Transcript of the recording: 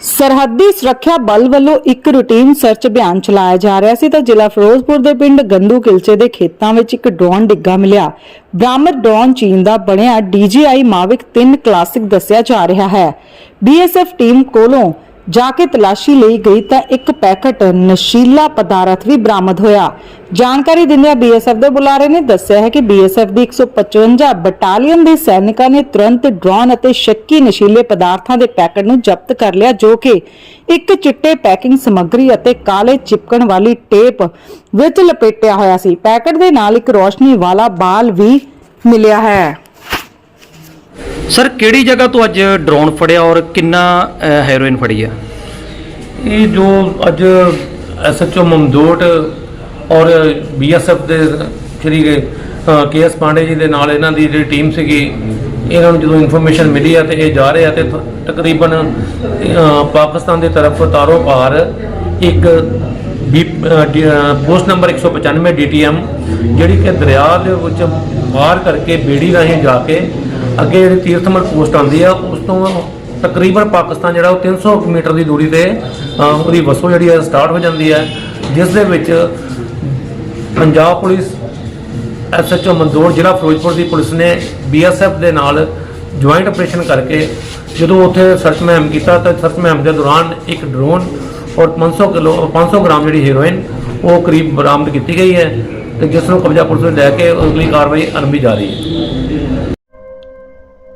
ਸਰਹੱਦੀ ਸੁਰੱਖਿਆ ਬਲ ਵੱਲੋਂ ਇੱਕ ਰੂਟੀਨ ਸਰਚ ਅਭਿਆਨ ਚਲਾਇਆ ਜਾ ਰਿਹਾ ਸੀ ਤਾਂ ਜ਼ਿਲ੍ਹਾ ਫਿਰੋਜ਼ਪੁਰ ਦੇ ਪਿੰਡ ਗੰਦੂ ਕਿਲਚੇ ਦੇ ਖੇਤਾਂ ਵਿੱਚ ਇੱਕ ਡਰੋਨ ਡਿੱਗਾ ਮਿਲਿਆ। ਬਰਾਮਦ ਡਰੋਨ ਚੀਨ ਦਾ ਬਣਿਆ DJI ਮਾਵਿਕ 3 ਕਲਾਸਿਕ ਦੱਸਿਆ ਜਾ ਰਿਹਾ ਹੈ। BSF ਟੀਮ ਕੋਲੋਂ ਜਾ ਕੇ ਤਲਾਸ਼ੀ ਲਈ ਗਈ ਤਾਂ ਇੱਕ ਪੈਕਟ ਨਸ਼ੀਲਾ ਪਦਾਰਥ ਵੀ ਬਰਾਮਦ ਹੋਇਆ। ਜਾਣਕਾਰੀ ਦਿੰਦਿਆਂ BSF ਦੇ ਬੁਲਾਰੇ ਨੇ ਦੱਸਿਆ ਹੈ ਕਿ BSF ਦੀ 155 ਬਟਾਲੀਅਨ ਦੇ ਸੈਨਿਕਾਂ ਨੇ ਤੁਰੰਤ ਡਰੋਨ ਅਤੇ ਸ਼ੱਕੀ ਨਸ਼ੀਲੇ ਪਦਾਰਥਾਂ ਦੇ ਪੈਕਟ ਨੂੰ ਜ਼ਬਤ ਕਰ ਲਿਆ, ਜੋ ਕਿ ਇੱਕ ਚਿੱਟੇ ਪੈਕਿੰਗ ਸਮੱਗਰੀ ਅਤੇ ਕਾਲੇ ਚਿਪਕਣ ਵਾਲੀ ਟੇਪ ਵਿੱਚ ਲਪੇਟਿਆ ਹੋਇਆ ਸੀ। ਪੈਕਟ ਦੇ ਨਾਲ ਇੱਕ ਰੋਸ਼ਨੀ ਵਾਲਾ ਬਾਲ ਵੀ ਮਿਲਿਆ ਹੈ। ਸਰ ਕਿਹੜੀ ਜਗ੍ਹਾ ਤੋਂ ਅੱਜ ਡਰੋਨ ਫੜਿਆ ਔਰ ਕਿੰਨਾ ਹੈਰੋਇਨ ਫੜੀ ਆ? ਇਹ ਜੋ ਅੱਜ ਐਸਐਚਓ ਮਮਦੋਟ ਔਰ ਬੀਐਸਐਫ ਦੇ ਸ਼੍ਰੀ ਕੇਐਸ ਪਾਂਡੇ ਜੀ ਦੇ ਨਾਲ ਇਹਨਾਂ ਦੀ ਜਿਹੜੀ ਟੀਮ ਸੀਗੀ ਇਹਨਾਂ ਨੂੰ ਜਦੋਂ ਇਨਫੋਰਮੇਸ਼ਨ ਮਿਲੀ ਆ ਤੇ ਇਹ ਜਾ ਰਹੇ ਆ ਤੇ ਤਕਰੀਬਨ ਪਾਕਿਸਤਾਨ ਦੀ ਤਰਫ ਤਾਰੋ ਪਾਰ ਇੱਕ ਬੀ ਅ, ਡੀ- ਅ, ਪੋਸਟ ਨੰਬਰ 195 ਡੀਟੀਐਮ ਜਿਹੜੀ ਕਿ ਦਰਿਆ ਦੇ ਵਿੱਚ ਬਾਹਰ ਕਰਕੇ ਬੇੜੀ ਰਾਹੀਂ ਜਾ ਕੇ ਅੱਗੇ ਜਿਹੜੀ ਤੀਰਥਮਲ ਪੋਸਟ ਆਉਂਦੀ ਆ ਉਸ ਤੋਂ ਤਕਰੀਬਨ ਪਾਕਿਸਤਾਨ ਜਿਹੜਾ ਉਹ 300 ਕੁ ਮੀਟਰ ਦੀ ਦੂਰੀ ਤੇ ਅ, ਉਹਦੀ ਵਸੋਂ ਜਿਹੜੀ ਹੈ ਸਟਾਰਟ ਹੋ ਜਾਂਦੀ ਹੈ ਜਿਸ ਦੇ ਵਿੱਚ ਪੰਜਾਬ ਪੁਲਿਸ ਐਸਐਚਓ ਮੰਦੋੜ ਜ਼ਿਲ੍ਹਾ ਫਿਰੋਜ਼ਪੁਰ ਦੀ ਪੁਲਿਸ ਨੇ ਬੀਐਸਐਫ ਦੇ ਨਾਲ ਜੁਆਇੰਟ ਆਪਰੇਸ਼ਨ ਕਰਕੇ ਜਦੋਂ ਉੱਥੇ ਸਰਚ ਮੁਹਿੰਮ ਕੀਤਾ ਤਾਂ ਸਰਚ ਮੁਹਿੰਮ ਦੇ ਦੌਰਾਨ ਇੱਕ ਡਰੋਨ ਔਰ 500 ਕਿਲੋ 500 ਗ੍ਰਾਮ ਜਿਹੜੀ ਹੀਰੋਇਨ ਉਹ ਕਰੀਬ ਬਰਾਮਦ ਕੀਤੀ ਗਈ ਹੈ ਤੇ ਜਿਸ ਨੂੰ ਕਬਜ਼ਾ ਪੁਲਿਸ ਨੇ ਲੈ ਕੇ ਅਗਲੀ ਕਾਰਵਾਈ ਆਰੰਭੀ ਜਾ ਰਹੀ ਹੈ।